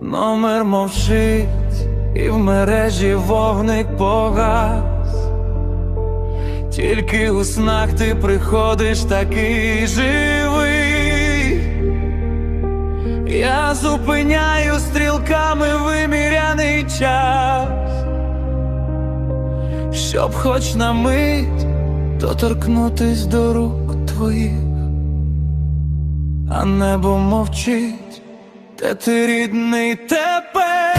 номер мовчить, і в мережі вогник погас. Тільки у снах ти приходиш такий живий. Я зупиняю стрілками виміряний час, щоб хоч на мить доторкнутись до рук твоїх, а небо мовчить, де ти рідний тепер.